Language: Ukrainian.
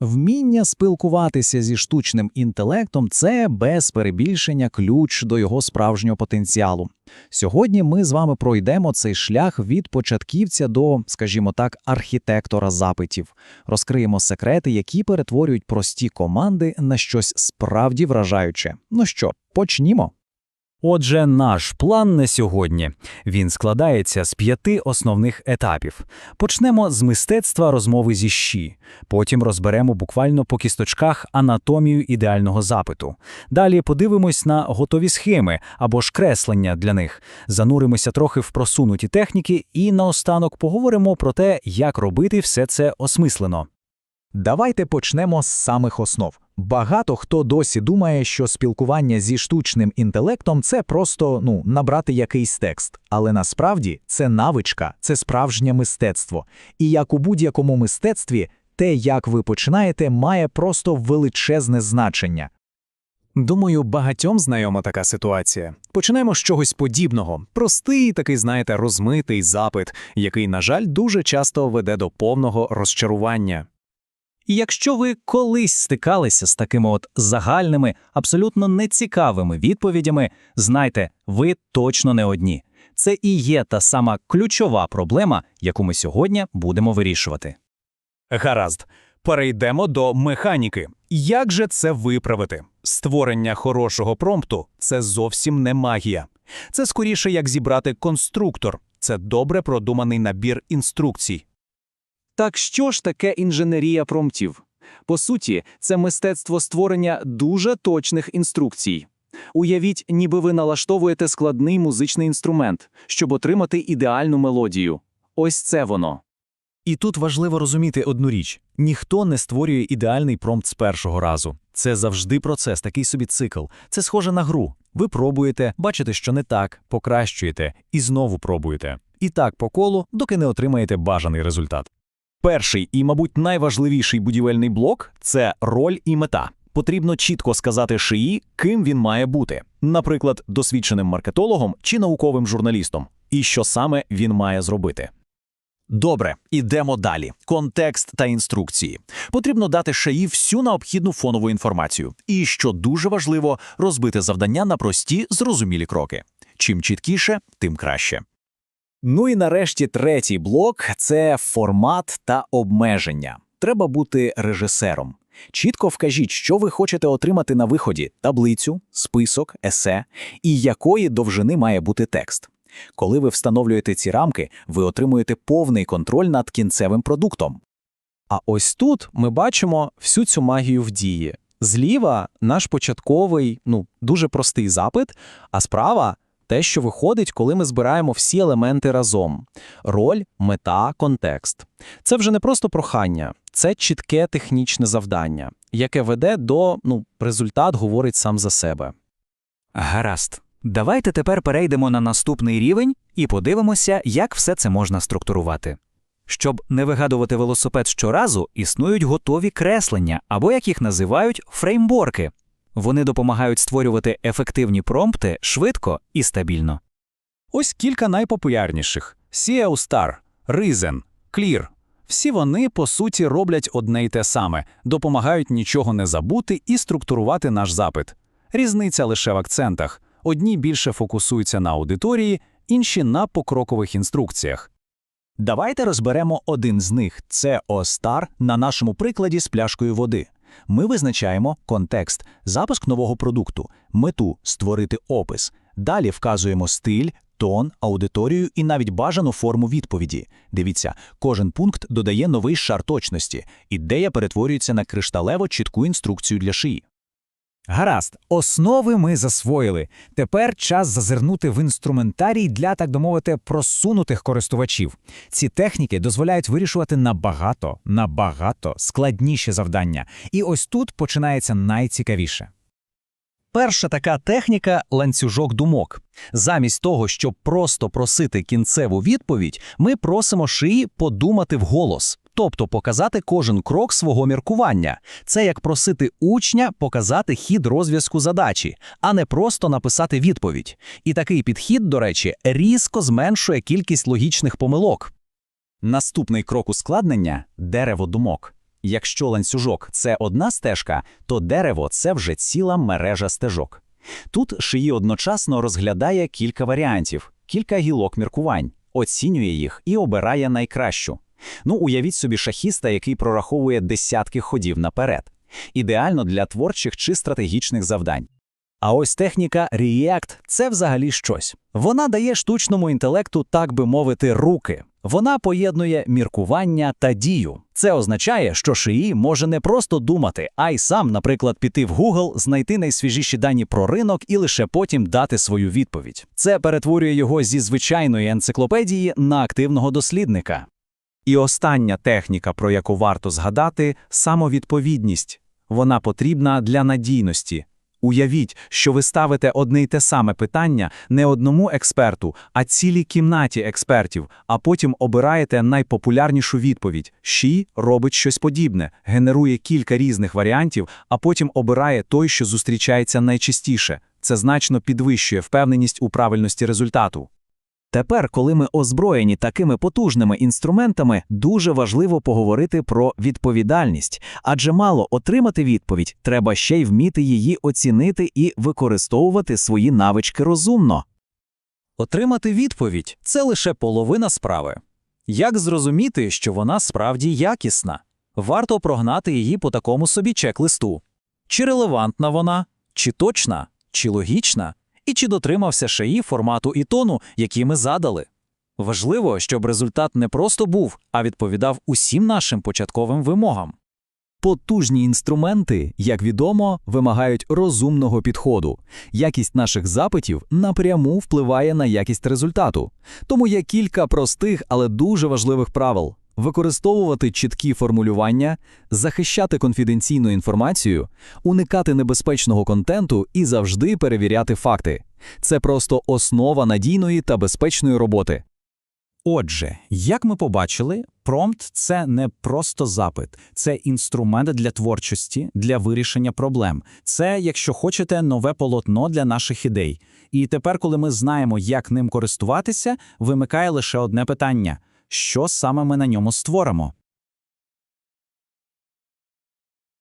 Вміння спілкуватися зі штучним інтелектом це без перебільшення ключ до його справжнього потенціалу. Сьогодні ми з вами пройдемо цей шлях від початківця до, скажімо так, архітектора запитів, розкриємо секрети, які перетворюють прості команди на щось справді вражаюче. Ну що, почнімо. Отже, наш план на сьогодні він складається з п'яти основних етапів. Почнемо з мистецтва розмови зі щі, потім розберемо буквально по кісточках анатомію ідеального запиту. Далі подивимось на готові схеми або ж креслення для них, зануримося трохи в просунуті техніки і наостанок поговоримо про те, як робити все це осмислено. Давайте почнемо з самих основ. Багато хто досі думає, що спілкування зі штучним інтелектом це просто ну, набрати якийсь текст. Але насправді це навичка, це справжнє мистецтво. І як у будь-якому мистецтві, те, як ви починаєте, має просто величезне значення. Думаю, багатьом знайома така ситуація. Почнемо з чогось подібного. Простий, такий, знаєте, розмитий запит, який, на жаль, дуже часто веде до повного розчарування. І якщо ви колись стикалися з такими от загальними, абсолютно нецікавими відповідями, знайте, ви точно не одні. Це і є та сама ключова проблема, яку ми сьогодні будемо вирішувати. Гаразд, перейдемо до механіки. Як же це виправити? Створення хорошого промпту це зовсім не магія. Це скоріше як зібрати конструктор, це добре продуманий набір інструкцій. Так що ж таке інженерія промптів? По суті, це мистецтво створення дуже точних інструкцій. Уявіть, ніби ви налаштовуєте складний музичний інструмент, щоб отримати ідеальну мелодію. Ось це воно. І тут важливо розуміти одну річ: ніхто не створює ідеальний промпт з першого разу. Це завжди процес, такий собі цикл. Це схоже на гру. Ви пробуєте, бачите, що не так, покращуєте і знову пробуєте. І так по колу, доки не отримаєте бажаний результат. Перший і, мабуть, найважливіший будівельний блок це роль і мета. Потрібно чітко сказати шиї, ким він має бути, наприклад, досвідченим маркетологом чи науковим журналістом, і що саме він має зробити. Добре, ідемо далі. Контекст та інструкції. Потрібно дати шаї всю необхідну фонову інформацію. І, що дуже важливо, розбити завдання на прості, зрозумілі кроки. Чим чіткіше, тим краще. Ну і нарешті третій блок це формат та обмеження. Треба бути режисером. Чітко вкажіть, що ви хочете отримати на виході: таблицю, список, есе і якої довжини має бути текст. Коли ви встановлюєте ці рамки, ви отримуєте повний контроль над кінцевим продуктом. А ось тут ми бачимо всю цю магію в дії. Зліва наш початковий, ну дуже простий запит, а справа те, що виходить, коли ми збираємо всі елементи разом: роль, мета, контекст. Це вже не просто прохання, це чітке технічне завдання, яке веде до ну, результат говорить сам за себе. Гаразд. Давайте тепер перейдемо на наступний рівень і подивимося, як все це можна структурувати. Щоб не вигадувати велосипед щоразу, існують готові креслення, або як їх називають фреймворки. Вони допомагають створювати ефективні промпти швидко і стабільно. Ось кілька найпопулярніших: SEO Star, Risen, Clear. Всі вони, по суті, роблять одне й те саме, допомагають нічого не забути і структурувати наш запит. Різниця лише в акцентах. Одні більше фокусуються на аудиторії, інші на покрокових інструкціях. Давайте розберемо один з них це Остар на нашому прикладі з пляшкою води. Ми визначаємо контекст, запуск нового продукту, мету створити опис. Далі вказуємо стиль, тон, аудиторію і навіть бажану форму відповіді. Дивіться, кожен пункт додає новий шар точності. Ідея перетворюється на кришталево чітку інструкцію для шиї. Гаразд, основи ми засвоїли. Тепер час зазирнути в інструментарій для, так би мовити, просунутих користувачів. Ці техніки дозволяють вирішувати набагато, набагато складніші завдання. І ось тут починається найцікавіше. Перша така техніка ланцюжок думок. Замість того, щоб просто просити кінцеву відповідь, ми просимо шиї подумати вголос, тобто показати кожен крок свого міркування. Це як просити учня показати хід розв'язку задачі, а не просто написати відповідь. І такий підхід, до речі, різко зменшує кількість логічних помилок. Наступний крок ускладнення дерево думок. Якщо ланцюжок це одна стежка, то дерево це вже ціла мережа стежок. Тут шиї одночасно розглядає кілька варіантів, кілька гілок міркувань, оцінює їх і обирає найкращу. Ну, уявіть собі шахіста, який прораховує десятки ходів наперед. Ідеально для творчих чи стратегічних завдань. А ось техніка React – це взагалі щось. Вона дає штучному інтелекту, так би мовити, руки. Вона поєднує міркування та дію. Це означає, що шиї може не просто думати, а й сам, наприклад, піти в Google, знайти найсвіжіші дані про ринок і лише потім дати свою відповідь. Це перетворює його зі звичайної енциклопедії на активного дослідника. І остання техніка, про яку варто згадати самовідповідність. Вона потрібна для надійності. Уявіть, що ви ставите одне й те саме питання не одному експерту, а цілій кімнаті експертів, а потім обираєте найпопулярнішу відповідь. Ші робить щось подібне, генерує кілька різних варіантів, а потім обирає той, що зустрічається найчастіше. Це значно підвищує впевненість у правильності результату. Тепер, коли ми озброєні такими потужними інструментами, дуже важливо поговорити про відповідальність, адже мало отримати відповідь, треба ще й вміти її оцінити і використовувати свої навички розумно. Отримати відповідь це лише половина справи. Як зрозуміти, що вона справді якісна? Варто прогнати її по такому собі чек-листу. Чи релевантна вона, чи точна, чи логічна, і чи дотримався шаї формату і тону, які ми задали. Важливо, щоб результат не просто був, а відповідав усім нашим початковим вимогам. Потужні інструменти, як відомо, вимагають розумного підходу. Якість наших запитів напряму впливає на якість результату. Тому є кілька простих, але дуже важливих правил: використовувати чіткі формулювання, захищати конфіденційну інформацію, уникати небезпечного контенту і завжди перевіряти факти. Це просто основа надійної та безпечної роботи. Отже, як ми побачили, промпт – це не просто запит, це інструмент для творчості, для вирішення проблем. Це, якщо хочете, нове полотно для наших ідей. І тепер, коли ми знаємо, як ним користуватися, вимикає лише одне питання – що саме ми на ньому створимо?